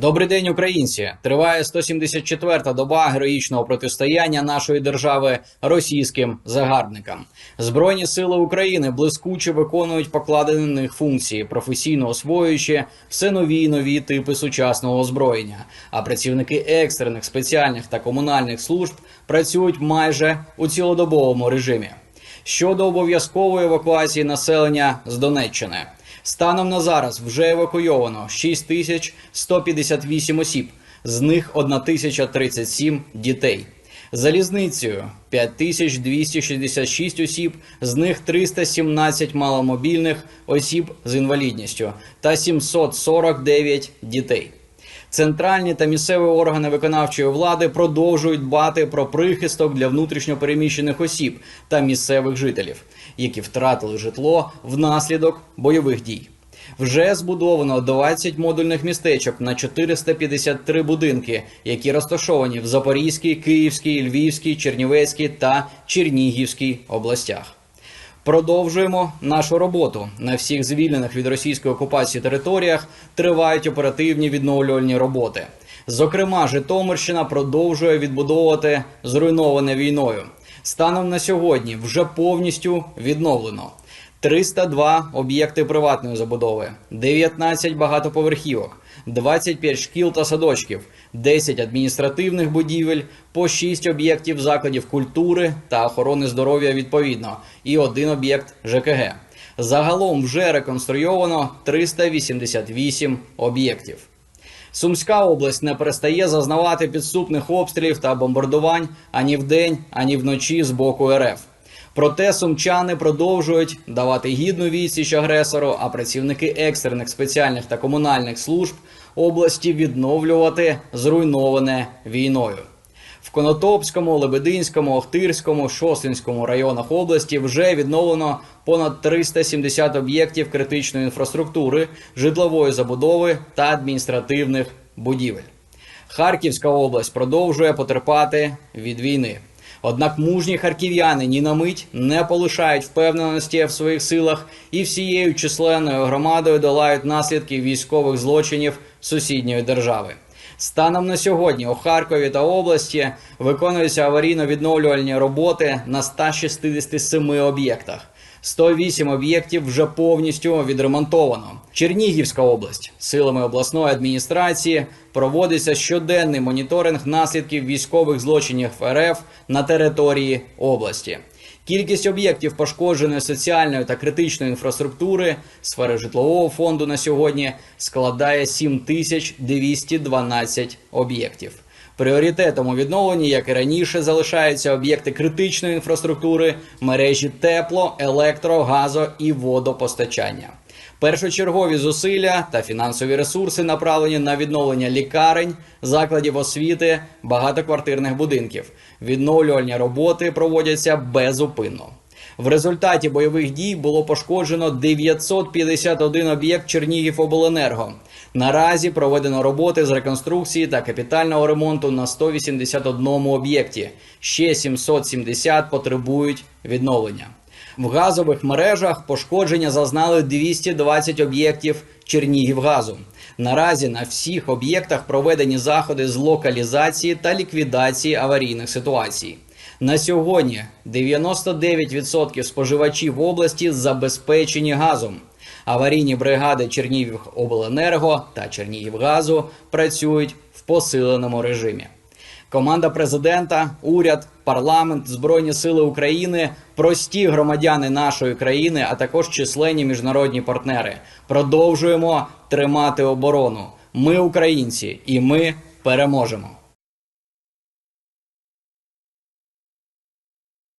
Добрий день, українці! Триває 174-та доба героїчного протистояння нашої держави російським загарбникам. Збройні сили України блискуче виконують покладені на них функції, професійно освоюючи все нові й нові типи сучасного озброєння. А працівники екстрених, спеціальних та комунальних служб працюють майже у цілодобовому режимі. Щодо обов'язкової евакуації населення з Донеччини. Станом на зараз вже евакуйовано 6158 осіб, з них 1037 дітей. Залізницею 5266 осіб, з них 317 маломобільних осіб з інвалідністю та 749 дітей. Центральні та місцеві органи виконавчої влади продовжують дбати про прихисток для внутрішньопереміщених осіб та місцевих жителів, які втратили житло внаслідок бойових дій. Вже збудовано 20 модульних містечок на 453 будинки, які розташовані в Запорізькій, Київській, Львівській, Чернівецькій та Чернігівській областях. Продовжуємо нашу роботу на всіх звільнених від російської окупації територіях. Тривають оперативні відновлювальні роботи. Зокрема, Житомирщина продовжує відбудовувати зруйноване війною. Станом на сьогодні вже повністю відновлено 302 об'єкти приватної забудови, 19 багатоповерхівок, 25 шкіл та садочків, 10 адміністративних будівель, по 6 об'єктів закладів культури та охорони здоров'я відповідно, і один об'єкт ЖКГ. Загалом вже реконструйовано 388 об'єктів. Сумська область не перестає зазнавати підступних обстрілів та бомбардувань ані вдень, ані вночі з боку РФ. Проте сумчани продовжують давати гідну відсіч агресору, а працівники екстрених спеціальних та комунальних служб області відновлювати зруйноване війною. В Конотопському, Лебединському, Охтирському, Шосткинському районах області вже відновлено понад 370 об'єктів критичної інфраструктури, житлової забудови та адміністративних будівель. Харківська область продовжує потерпати від війни. Однак мужні харків'яни ні на мить не полишають впевненості в своїх силах і всією численною громадою долають наслідки військових злочинів сусідньої держави. Станом на сьогодні у Харкові та області виконуються аварійно-відновлювальні роботи на 167 об'єктах. 108 об'єктів вже повністю відремонтовано. Чернігівська область силами обласної адміністрації проводиться щоденний моніторинг наслідків військових злочинів РФ на території області. Кількість об'єктів пошкодженої соціальної та критичної інфраструктури сфери житлового фонду на сьогодні складає 7212 об'єктів. Пріоритетом у відновленні, як і раніше, залишаються об'єкти критичної інфраструктури, мережі тепло, електро, газо і водопостачання. Першочергові зусилля та фінансові ресурси направлені на відновлення лікарень, закладів освіти, багатоквартирних будинків. Відновлювальні роботи проводяться безупинно. В результаті бойових дій було пошкоджено 951 об'єкт Чернігівобленерго. Наразі проведено роботи з реконструкції та капітального ремонту на 181 об'єкті. Ще 770 потребують відновлення. В газових мережах пошкодження зазнали 220 об'єктів Чернігівгазу. Наразі на всіх об'єктах проведені заходи з локалізації та ліквідації аварійних ситуацій. На сьогодні 99% споживачів області забезпечені газом. Аварійні бригади Чернігівобленерго та Чернігівгазу працюють в посиленому режимі. Команда президента, уряд, парламент, збройні сили України, прості громадяни нашої країни, а також численні міжнародні партнери. Продовжуємо тримати оборону. Ми українці, і ми переможемо.